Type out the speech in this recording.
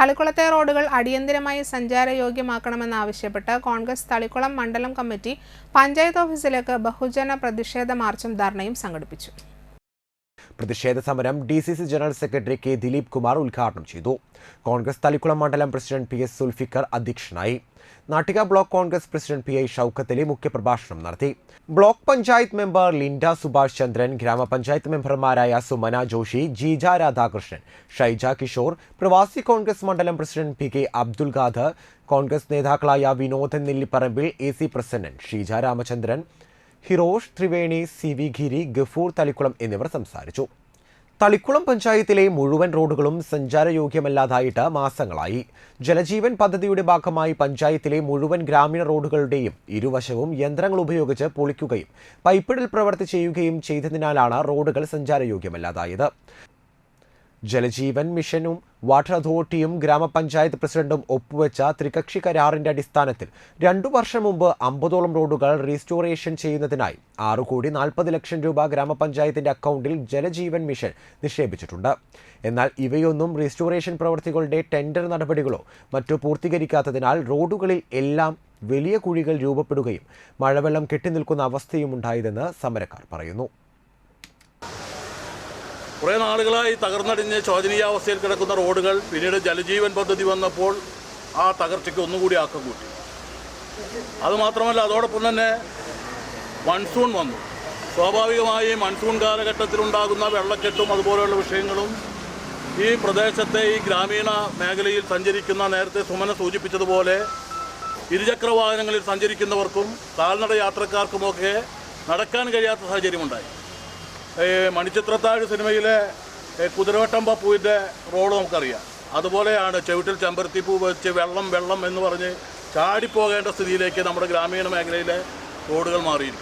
തളിക്കുളത്തെ റോഡുകൾ അടിയന്തിരമായി സഞ്ചാരയോഗ്യമാക്കണമെന്നാവശ്യപ്പെട്ട് കോൺഗ്രസ് തളിക്കുളം മണ്ഡലം കമ്മിറ്റി പഞ്ചായത്ത് ഓഫീസിലേക്ക് ബഹുജന പ്രതിഷേധ മാർച്ചും ധർണയും സംഘടിപ്പിച്ചു. പ്രതിഷേധ സമരം D C C general secretary K Dileep Kumar ഉദ്ഘാടനം ചെയ്തു. കോൺഗ്രസ് തളിക്കുളം മണ്ഡലം പ്രസിഡന്റ് പി എസ് സുൽഫിക്കർ അധ്യക്ഷനായി. Nattika block Congress president P I Shoukathali മുഖ്യപ്രഭാഷണം നടത്തി. Block panchayat member Linda Subhash Chandran ഗ്രാമപഞ്ചായത്ത് മെമ്പർമാരായ സുമന ജോഷി ജീജ രാധാകൃഷ്ണൻ ഷൈജ കിഷോർ പ്രവാസി കോൺഗ്രസ് മണ്ഡലം president P K Abdul Khader Congress നേതാക്കളായ Vinodan Nellipparambil A C Prasannan Sheeja Ramachandran Hirosh Triveni C V Giri Gafoor Thalikulam എന്നിവർ സംസാരിച്ചു. തളിക്കുളം പഞ്ചായത്തിലെ മുഴുവൻ റോഡുകളും സഞ്ചാരയോഗ്യമല്ലാതായിട്ട് മാസങ്ങളായി. ജലജീവൻ പദ്ധതിയുടെ ഭാഗമായി പഞ്ചായത്തിലെ മുഴുവൻ ഗ്രാമീണ റോഡുകളുടെയും ഇരുവശവും യന്ത്രങ്ങൾ ഉപയോഗിച്ച് പൊളിക്കുകയും പൈപ്പിടൽ പ്രവർത്തി ചെയ്യുകയും ചെയ്തതിനാലാണ് റോഡുകൾ സഞ്ചാരയോഗ്യമല്ലാതായത്. ജലജീവൻ മിഷനും വാട്ടർ അതോറിറ്റിയും ഗ്രാമപഞ്ചായത്ത് പ്രസിഡന്റും ഒപ്പുവെച്ച ത്രികക്ഷി കരാറിന്റെ അടിസ്ഥാനത്തിൽ രണ്ടു വർഷം മുമ്പ് അമ്പതോളം റോഡുകൾ റീസ്റ്റോറേഷൻ ചെയ്യുന്നതിനായി ആറു കോടി നാൽപ്പത് ലക്ഷം രൂപ ഗ്രാമപഞ്ചായത്തിന്റെ അക്കൗണ്ടിൽ ജലജീവൻ മിഷൻ നിക്ഷേപിച്ചിട്ടുണ്ട്. എന്നാൽ ഇവയൊന്നും റീസ്റ്റോറേഷൻ പ്രവൃത്തികളുടെ ടെൻഡർ നടപടികളോ മറ്റു പൂർത്തീകരിക്കാത്തതിനാൽ റോഡുകളിൽ എല്ലാം വലിയ കുഴികൾ രൂപപ്പെടുകയും മഴവെള്ളം കെട്ടിനിൽക്കുന്ന അവസ്ഥയും ഉണ്ടായതെന്ന് സമരക്കാർ പറയുന്നു. കുറേ നാളുകളായി തകർന്നടിഞ്ഞ് ശോചനീയാവസ്ഥയിൽ കിടക്കുന്ന റോഡുകൾ പിന്നീട് ജലജീവൻ പദ്ധതി വന്നപ്പോൾ ആ തകർച്ചയ്ക്ക് ഒന്നുകൂടി ആക്കം കൂട്ടി. അതുമാത്രമല്ല അതോടൊപ്പം തന്നെ മൺസൂൺ വന്നു. സ്വാഭാവികമായി മൺസൂൺ കാലഘട്ടത്തിലുണ്ടാകുന്ന വെള്ളക്കെട്ടും അതുപോലെയുള്ള വിഷയങ്ങളും ഈ പ്രദേശത്തെ ഈ ഗ്രാമീണ മേഖലയിൽ സഞ്ചരിക്കുന്ന നേരത്തെ സുമന സൂചിപ്പിച്ചതുപോലെ ഇരുചക്ര വാഹനങ്ങളിൽ സഞ്ചരിക്കുന്നവർക്കും കാൽനട യാത്രക്കാർക്കുമൊക്കെ നടക്കാൻ കഴിയാത്ത സാഹചര്യമുണ്ടായി. മണിച്ചിത്രത്താഴ് സിനിമയിലെ കുതിരവട്ടം പപ്പുവിന്റെ റോൾ നമുക്കറിയാം. അതുപോലെയാണ് ചെവിട്ടിൽ ചെമ്പരത്തിപ്പൂ വെച്ച് വെള്ളം വെള്ളം എന്ന് പറഞ്ഞ് ചാടിപ്പോകേണ്ട സ്ഥിതിയിലേക്ക് നമ്മുടെ ഗ്രാമീണ മേഖലയിലെ റോഡുകൾ മാറിയിരിക്കുന്നു